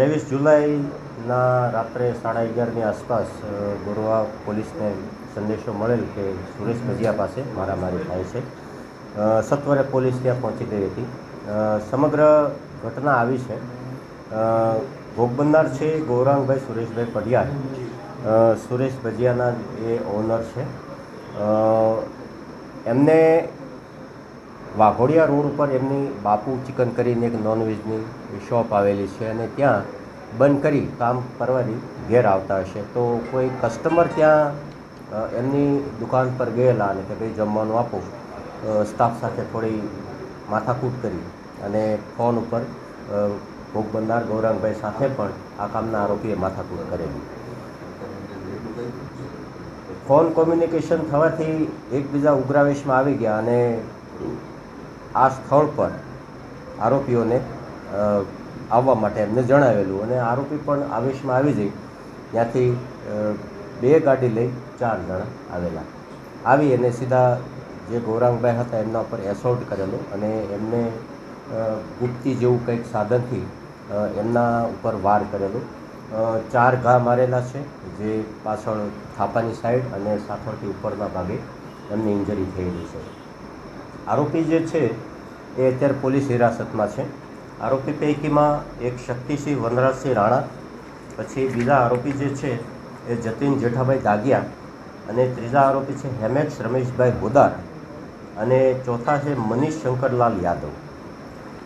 ત્રેવીસ જુલાઈના રાત્રે સાડા અગિયારની આસપાસ ગોરવા પોલીસને સંદેશો મળેલ કે સુરેશ ભજીયા પાસે મારામારી થાય છે. સત્વરે પોલીસ ત્યાં પહોંચી ગઈ હતી. સમગ્ર ઘટના આવી છે. ભોગ બનનાર છે ગૌરાંગભાઈ સુરેશભાઈ પઢિયાર. સુરેશ ભજીયાના એ ઓનર છે. એમને વાઘોડિયા રોડ ઉપર એમની બાપુ ચિકન કરીને એક નોનવેજની શોપ આવેલી છે અને ત્યાં બંધ કરી કામ પરવારી ઘેર આવતા હશે. તો કોઈ કસ્ટમર ત્યાં એમની દુકાન પર ગયેલા અને કે ભાઈ જમવાનું આપો સ્ટાફ સાથે થોડી માથાકૂટ કરી અને ફોન ઉપર ભોગ બનનાર ગૌરાંગભાઈ સાથે પણ આ કામના આરોપીએ માથાકૂટ કરેલી. ફોન કોમ્યુનિકેશન થવાથી એકબીજા ઉગ્રાવેશમાં આવી ગયા અને આ સ્થળ પર આરોપીઓને આવવા માટે એમને જણાવેલું અને આરોપી પણ આવેશમાં આવી જઈ. ત્યાંથી બે ગાડી લઈ ચાર જણા આવેલા. આવી અને સીધા જે ગૌરાંગભાઈ હતા એમના ઉપર એસોલ્ટ કરેલો અને એમને ગુપ્તી જેવું કંઈક સાધનથી એમના ઉપર વાર કરેલો. ચાર ઘા મારેલા છે, જે પાછળ થાપાની સાઈડ અને સાથળથી ઉપરના ભાગે એમની ઇન્જરી થયેલી છે. આરોપી જે છે એ અત્યારે પોલીસ હિરાસતમાં છે. આરોપી પૈકીમાં એક શક્તિસિંહ વનરાજસિંહ રાણા પછી બીજા આરોપી જે છે એ જતીન જેઠાભાઈ દાગિયા અને ત્રીજા આરોપી છે હેમેશ રમેશભાઈ ગોદાર અને ચોથા છે મનીષ શંકરલાલ યાદવ.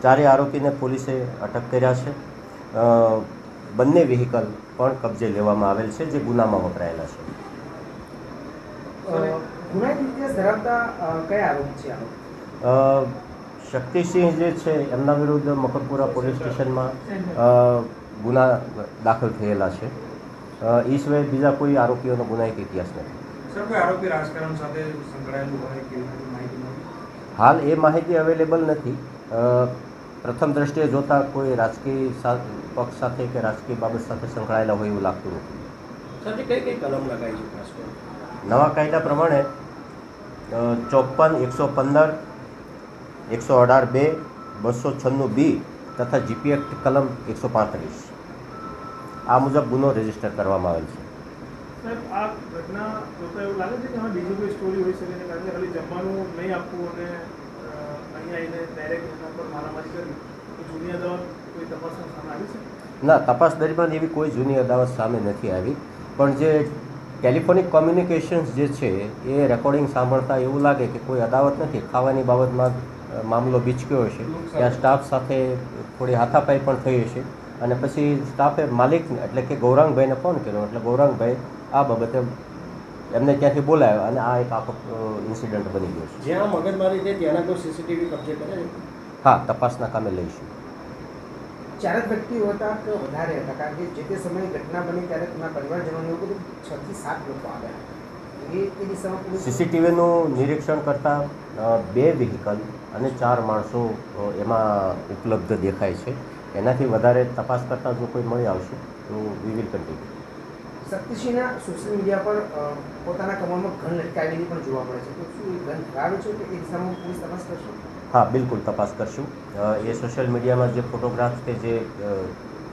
ચારે આરોપીને પોલીસે અટક કર્યા છે. બંને વ્હીકલ પણ કબજે લેવામાં આવેલ છે જે ગુનામાં વપરાયેલા છે. ગુનાહિત ઇતિહાસ ધરાવતા કયા આરોપ છે અ, શક્તિસિંહ જે છે એમના વિરુદ્ધ મકરપુરા પોલીસ સ્ટેશનમાં ગુના દાખલ થયેલા છે. એ સિવાય બીજા કોઈ આરોપીઓનો ગુનાહિત ઇતિહાસ નથી. સર કોઈ આરોપી રાજકારણ સાથે સંકળાયેલું હોય કે એવી કોઈ માહિતી મળી હાલ એ માહિતી અવેલેબલ નથી. પ્રથમ દ્રષ્ટિએ જોતાં કોઈ રાજકીય પક્ષ સાથે કે રાજકીય બાબત સાથે સંકળાયેલા હોય એવું લાગતું નથી. સાથે કઈ કઈ કલમ લગાવી છે ખાસ કરીને? નવા કાયદા પ્રમાણે ચોપન એકસો પંદર એકસો અઢાર બે બસો છન્નું બી તથા જીપી એક્ટ કલમ એકસો પાંત્રીસ. આ મુજબ ગુનો રજિસ્ટર કરવામાં આવેલ છે. ના તપાસ દરમિયાન એવી કોઈ જૂની અદાવત સામે નથી આવી. પણ જે ટેલિફોનિક કોમ્યુનિકેશન્સ જે છે એ રેકોર્ડિંગ સાંભળતા એવું લાગે કે કોઈ અદાવત નથી. ખાવાની બાબતમાં મામલો બીચક્યો હશે. ત્યાં સ્ટાફ સાથે થોડી હાથાપાઈ પણ થઈ હશે. અને પછી સ્ટાફે માલિક એટલે કે ગૌરાંગભાઈને ફોન કર્યો. એટલે ગૌરાંગભાઈ આ બાબતે એમને ત્યાંથી બોલાવ્યા અને આ એક આખો ઇન્સિડન્ટ બની ગયો છે. જ્યાં મગજમારી થઈ ત્યાંના કોઈ સીસીટીવી કબજે કરે હા તપાસના કામે લઈશું. ચાર જ વ્યક્તિઓ હતા કે વધારે હતા કારણ કે જે તે સમયે ઘટના બની ત્યારે તેમના પરિવારજનોને એવું બધું છ થી સાત લોકો આવ્યા. સીસીટીવીનું નિરીક્ષણ કરતાં બે વ્હીકલ અને ચાર માણસો એમાં ઉપલબ્ધ દેખાય છે. એનાથી વધારે તપાસ કરતાં જો કોઈ મળી આવશે તો વી વિલ કન્ટિન્યુ શક્તિસિંહના સોશિયલ મીડિયા પર પોતાના કમરમાં ઘન લટકાવેલી પણ જોવા મળે છે. તો શું ઘન ખરાબ છે કે એ દિશામાં પોલીસ તપાસ કરશે? હા બિલકુલ તપાસ કરશું. એ સોશિયલ મીડિયામાં જે ફોટોગ્રાફ્સ કે જે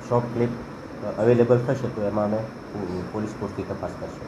શોર્ટ ક્લિપ અવેલેબલ થશે તો એમાં અમે પોલીસ પૂરતી તપાસ કરશું.